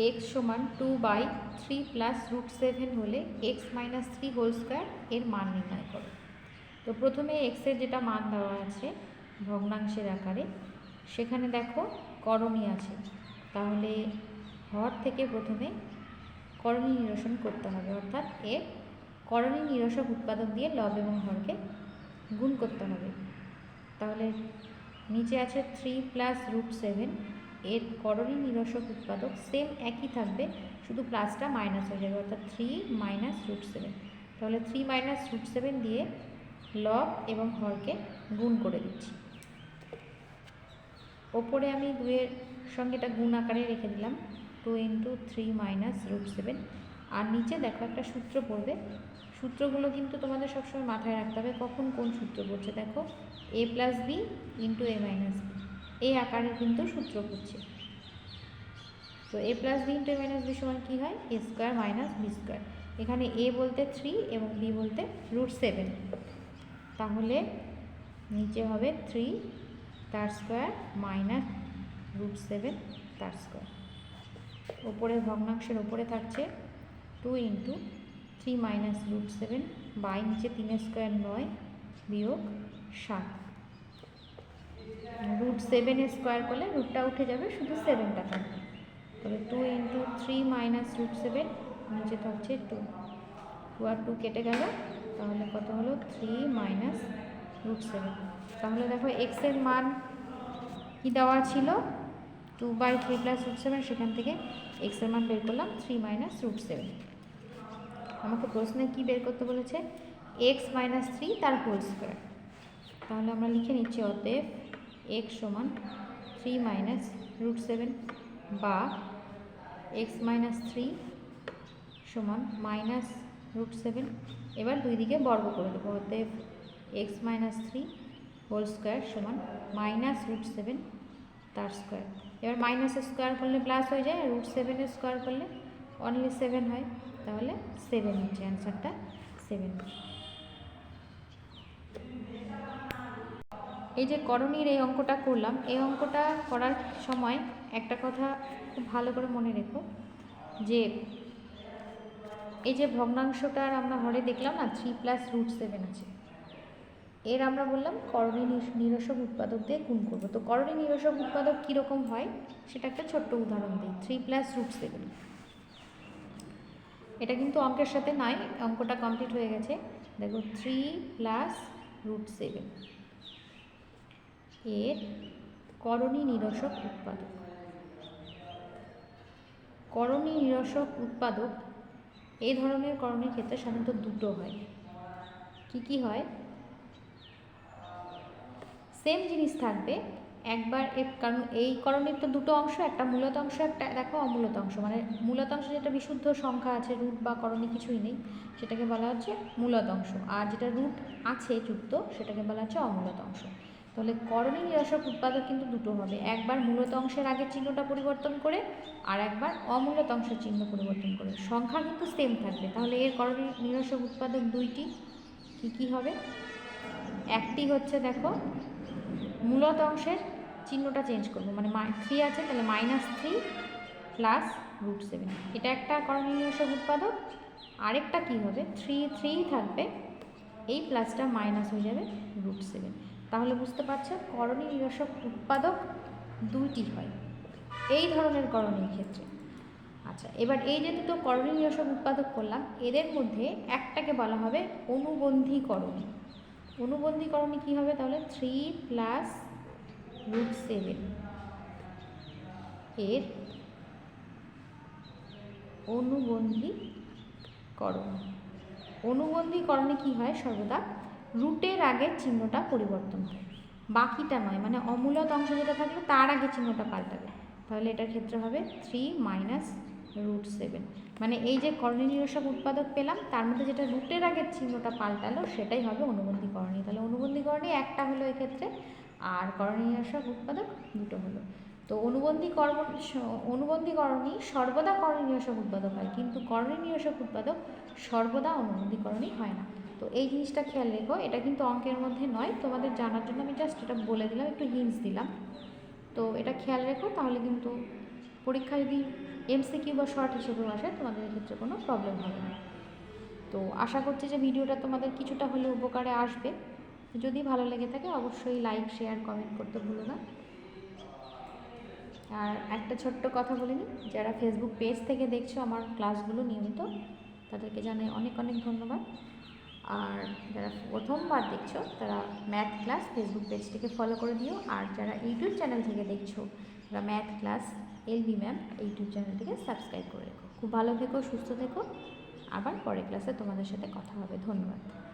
X সমান two by three plus root seven হলে X minus three whole square এর মান নির্ণয় করো। তো প্রথমে এক্সের যেটা মান দেওয়া আছে ভগ্নাংশের আকারে, সেখানে দেখো করণী আছে। তাহলে হর থেকে প্রথমে করণী নিরসন করতে হবে, অর্থাৎ এর করণী নিরসক উৎপাদক দিয়ে লব এবং হরকে গুণ করতে হবে। তাহলে নিচে আছে থ্রি প্লাস রুট সেভেন এর করণী নিরসক উৎপাদক সেম একই থাকবে, শুধু প্লাসটা মাইনাস হয়ে যাবে, অর্থাৎ থ্রি মাইনাস রুট সেভেন তাহলে থ্রি মাইনাস রুট সেভেন দিয়ে লব এবং হরকে গুণ করে দিচ্ছি। ওপরে আমি দুয়ের সঙ্গে এটা গুণ আকারে রেখে দিলাম two into three minus root seven আর নিচে দেখো একটা সূত্র পড়বে। সূত্রগুলো কিন্তু তোমাদের সবসময় মাথায় রাখতে হবে, কখন কোন সূত্র পড়ছে। দেখো A plus B into A minus B এই আকারে কিন্তু সূত্র পড়ছে তো A plus B into A minus B সমান কী হয়? A square minus B square এখানে এ বলতে থ্রি এবং বি বলতে রুট সেভেন তাহলে নিচে হবে থ্রি তার স্কোয়ার মাইনাস রুট সেভেন তার স্কোয়ার ওপরে ভগ্নাংশের ওপরে থাকছে two into three minus root seven by নিচে তিনের স্কোয়ার নয় বিয়োগ সাত। রুট সেভেন স্কোয়ার করলে রুটটা উঠে যাবে শুধু সেভেনটা থাকবে তাহলে two into three minus root seven নিচে থাকছে টু টু আর টু কেটে গেল, তাহলে কত হলো? থ্রি মাইনাস রুট সেভেন তাহলে দেখো এক্সের মান কি দেওয়া ছিল? Two by three plus root seven সেখান থেকে এক্সের মান বের করলাম থ্রি মাইনাস রুট সেভেন আমাকে প্রশ্নে কি বের করতে বলেছে? এক্স মাইনাস থ্রি তার হোল স্কোয়ার তাহলে আমরা লিখে নিচ্ছি অতএব এক্স সমান থ্রি মাইনাস রুট সেভেন বা এক্স মাইনাস থ্রি সমান মাইনাস রুট সেভেন এবার দুই দিকে বর্গ করে দেবো অতএব X minus three whole square সমান মাইনাস রুট সেভেন তার স্কোয়ার এবার মাইনাস স্কোয়ার করলে প্লাস হয়ে যায় রুট সেভেনের স্কোয়ার করলে অনলি সেভেন হয়, তাহলে সেভেন হচ্ছে অ্যান্সারটা সেভেন এই যে করণীর এই অঙ্কটা করলাম, এই অঙ্কটা করার সময় একটা কথা খুব ভালো করে মনে রেখো যে এই যে ভগ্নাংশটার আমরা হরে দেখলাম না থ্রি প্লাস রুট সেভেন আছে, এর আমরা বললাম করণী নির- নিরসক উৎপাদক দিয়ে গুণ করব। তো করণী নিরসক উৎপাদক কীরকম হয়, সেটা একটা ছোট্ট উদাহরণ দিই থ্রি প্লাস রুট সেভেন এটা কিন্তু অঙ্কের সাথে নাই, অঙ্কটা কমপ্লিট হয়ে গেছে। দেখো থ্রি প্লাস রুট সেভেন এর করণী নিরসক উৎপাদক। করণী নিরসক উৎপাদক এই ধরনের করণের ক্ষেত্রে সাধারণত দুটো হয়। কি কি হয়? সেম জিনিস থাকবে। একবার কারণ এই করণের তো দুটো অংশ, একটা মূলত অংশ, একটা দেখো অমূলত অংশ। মানে মূলত অংশ যেটা বিশুদ্ধ সংখ্যা আছে রুট বা করণী কিছুই নেই, সেটাকে বলা হচ্ছে মূলত অংশ। আর যেটা রুট আছে যুক্ত, সেটাকে বলা হচ্ছে অমূলত অংশ। তাহলে করণী নিরসক উৎপাদক কিন্তু দুটো হবে। একবার মূলত অংশের আগের চিহ্নটা পরিবর্তন করে আর একবার অমূলত অংশের চিহ্ন পরিবর্তন করে। সংখ্যা কিন্তু সেম থাকবে। তাহলে এর করণী নিরসক উৎপাদক দুইটি কি কি হবে? একটি হচ্ছে দেখো, মূলত অংশের চিহ্নটা চেঞ্জ করব। মানে থ্রি আছে, তাহলে minus three plus root seven এটা একটা করণীয় নিরসক উৎপাদক। আরেকটা কি হবে? থ্রি থ্রি থাকবে। এই প্লাসটা মাইনাস হয়ে যাবে রুট সেভেন তাহলে বুঝতে পারছ করণীয় নিরসক উৎপাদক দুইটি হয়। এই ধরনের করণীর ক্ষেত্রে। আচ্ছা এবার এই যে দুটো করণীয় নিরসক উৎপাদক করলাম, এদের মধ্যে একটাকে বলা হবে অনুবন্ধীকরণী। অনুবন্ধীকরণে কী হবে তাহলে? থ্রি প্লাস রুট সেভেন এর অনুবন্ধীকরণ। অনুবন্ধীকরণে কী হয় সর্বদা? রুটের আগের চিহ্নটা পরিবর্তন হয় বাকিটা নয় মানে অমূলত অংশ যেটা থাকবে তার আগে চিহ্নটা পাল্টাবে। তাহলে এটার ক্ষেত্রে হবে থ্রি মাইনাস রুট সেভেন মানে এই যে করণী নিরসক উৎপাদক পেলাম, তার মধ্যে যেটা রুটের আগের চিহ্নটা পাল্টালো, সেটাই হবে অনুবন্ধীকরণী। তাহলে অনুবন্ধীকরণী একটা হলো এক্ষেত্রে, আর করণী নিরসক উৎপাদক দুটো হলো। তো অনুবন্ধীকরণ, অনুবন্ধীকরণী সর্বদা করণীয় নিরসক উৎপাদক হয়, কিন্তু করণী নিরসক উৎপাদক সর্বদা অনুবন্ধীকরণী হয় না। তো এই জিনিসটা খেয়াল রেখো, এটা কিন্তু অঙ্কের মধ্যে নয়, তোমাদের জানার জন্য আমি জাস্ট এটা বলে দিলাম, একটু হিন্টস দিলাম। তো এটা খেয়াল রেখো, তাহলে কিন্তু পরীক্ষা যদি এমসিকিউ বা শর্ট হিসেবেও আসে, তোমাদের ক্ষেত্রে কোনো প্রবলেম হবে না। তো আশা করছি যে ভিডিওটা তোমাদের কিছুটা হলে উপকারে আসবে। যদি ভালো লেগে থাকে, অবশ্যই লাইক শেয়ার কমেন্ট করতে ভুলো না। আর একটা ছোট্ট কথা বলে নিই, যারা ফেসবুক পেজ থেকে দেখছ, আমার ক্লাসগুলো নিয়মিত, তাদেরকে জানাই অনেক অনেক ধন্যবাদ। আর যারা প্রথমবার দেখছ, তারা ম্যাথ ক্লাস ফেসবুক পেজটিকে ফলো করে দিও। আর যারা ইউটিউব চ্যানেল থেকে দেখছ, তারা math class LB ma'am YouTube channel থেকে সাবস্ক্রাইব করে রেখো। খুব ভালো থেকো, সুস্থ থেকো। আবার পরের ক্লাসে তোমাদের সাথে কথা হবে। ধন্যবাদ।